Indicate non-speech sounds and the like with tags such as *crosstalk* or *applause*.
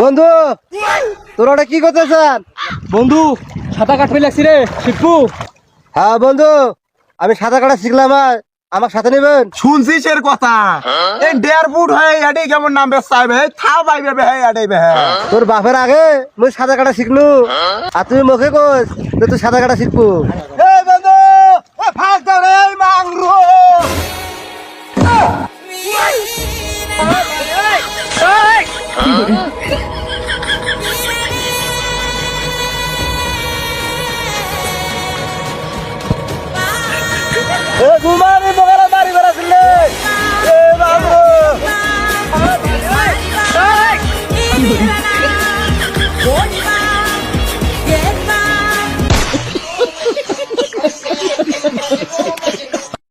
বন্ধু তোরা ওটা কি করতেছেন? বন্ধু সাঁতার কাটতে লাগছি রে শিখবু হ্যাঁ বন্ধু আমি সাঁতার কাটা শিখলাম আর আমার সাথে নেবেন? শুনছিস এর কথা? এই দেড় ফুট হয়ে এডি কেমন নামবে চাইবে থা পাইবে বে এডি বে। তোর বাপের আগে মুই সাঁতার কাটা শিখলু। আর তুই মুখে কস তুই সাঁতার কাটা শিখব। *laughs* ঘুমারি বগলা বাড়ি বেড়াছিলে এ বাবু Hey!